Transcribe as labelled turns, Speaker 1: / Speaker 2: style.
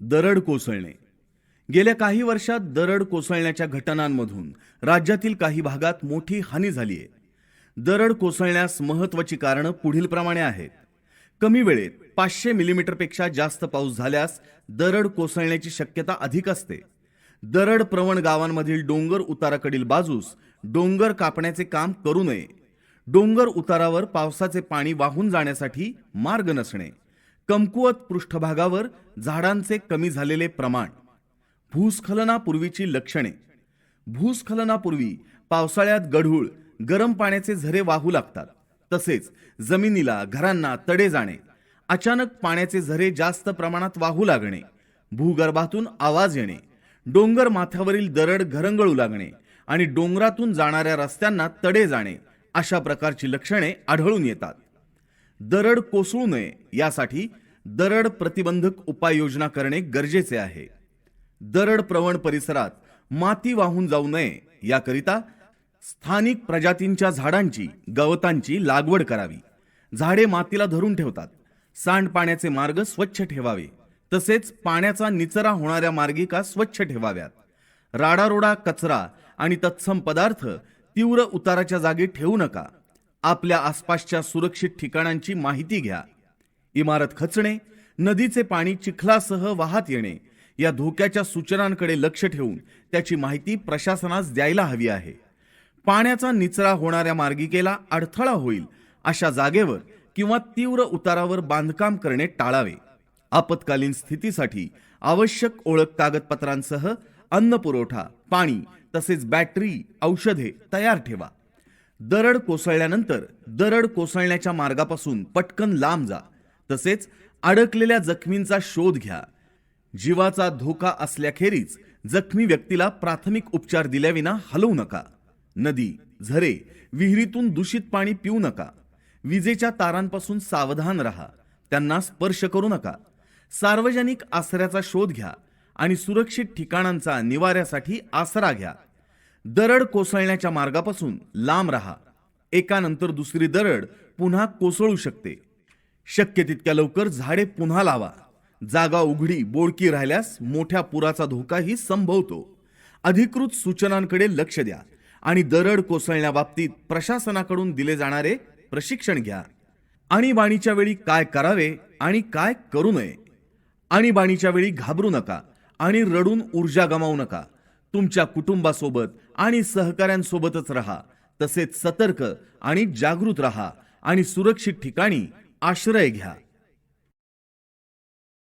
Speaker 1: दरड कोसळणे. गेल्या काही वर्षात दरड कोसळण्याच्या घटनांमधून राज्यातील काही भागात मोठी हानी झाली आहे दरड कोसळण्यास महत्वाची कारणं पुढीलप्रमाणे आहेत. कमी वेळेत पाचशे मिलीमीटरपेक्षा जास्त पाऊस झाल्यास दरड कोसळण्याची शक्यता अधिक असते. दरड प्रवण गावांमधील डोंगर उताराकडील बाजूस डोंगर कापण्याचे काम करू नये. डोंगर उतारावर पावसाचे पाणी वाहून जाण्यासाठी मार्ग नसणे. कमकुवत पृष्ठभागावर झाडांचे कमी झालेले प्रमाण. भूस्खलनापूर्वीची लक्षणे. भूस्खलनापूर्वी पावसाळ्यात गढूळ गरम पाण्याचे झरे वाहू लागतात. तसेच जमिनीला घरांना तडे जाणे. अचानक पाण्याचे झरे जास्त प्रमाणात वाहू लागणे. भूगर्भातून आवाज येणे. डोंगर माथ्यावरील दरड घरंगळू लागणे आणि डोंगरातून जाणाऱ्या रस्त्यांना तडे जाणे अशा प्रकारची लक्षणे आढळून येतात. दरड कोसळू नये यासाठी दरड प्रतिबंधक उपाययोजना करणे गरजेचे आहे. दरड प्रवण परिसरात माती वाहून जाऊ नये याकरिता स्थानिक प्रजातींच्या झाडांची गवतांची लागवड करावी. झाडे मातीला धरून ठेवतात. सांडपाण्याचे मार्ग स्वच्छ ठेवावे. तसेच पाण्याचा निचरा होणाऱ्या मार्गिका स्वच्छ ठेवाव्यात. राडारोडा कचरा आणि तत्सम पदार्थ तीव्र उताराच्या जागी ठेवू नका. आपल्या आसपासच्या सुरक्षित ठिकाणांची माहिती घ्या. इमारत खचणे नदीचे पाणी चिखलासह वाहत येणे या धोक्याच्या सूचनांकडे लक्ष ठेवून त्याची माहिती प्रशासनास द्यायला हवी आहे. पाण्याचा निचरा होणाऱ्या मार्गिकेला अडथळा होईल अशा जागेवर किंवा तीव्र उतारावर बांधकाम करणे टाळावे. आपत्कालीन स्थितीसाठी आवश्यक ओळख कागदपत्रांसह अन्न पुरवठा पाणी तसेच बॅटरी औषधे तयार ठेवा. दरड कोसळल्यानंतर दरड कोसळण्याच्या मार्गापासून पटकन लांब जा. तसेच अडकलेल्या जखमींचा शोध घ्या. जीवाचा धोका असल्याखेरीज जखमी व्यक्तीला प्राथमिक उपचार दिल्याविना हलवू नका. नदी झरे विहिरीतून दूषित पाणी पिऊ नका. विजेच्या तारांपासून सावधान राहा. त्यांना स्पर्श करू नका. सार्वजनिक आसऱ्याचा शोध घ्या आणि सुरक्षित ठिकाणांचा निवाऱ्यासाठी आसरा घ्या. दरड कोसळण्याच्या मार्गापासून लांब राहा. एकानंतर दुसरी दरड पुन्हा कोसळू शकते. शक्य तितक्या लवकर झाडे पुन्हा लावा. जागा उघडी बोडकी राहिल्यास मोठ्या पुराचा धोकाही संभवतो. अधिकृत सूचनांकडे लक्ष द्या आणि दरड कोसळण्याबाबतीत प्रशासनाकडून दिले जाणारे प्रशिक्षण घ्या. आणीबाणीच्या वेळी काय करावे आणि काय करू नये? आणीबाणीच्या वेळी घाबरू नका आणि रडून ऊर्जा गमावू नका. तुमच्या कुटुंबासोबत आणि सहकाऱ्यांसोबतच राहा. तसेच सतर्क आणि जागृत राहा आणि सुरक्षित ठिकाणी आश्रय घ्या.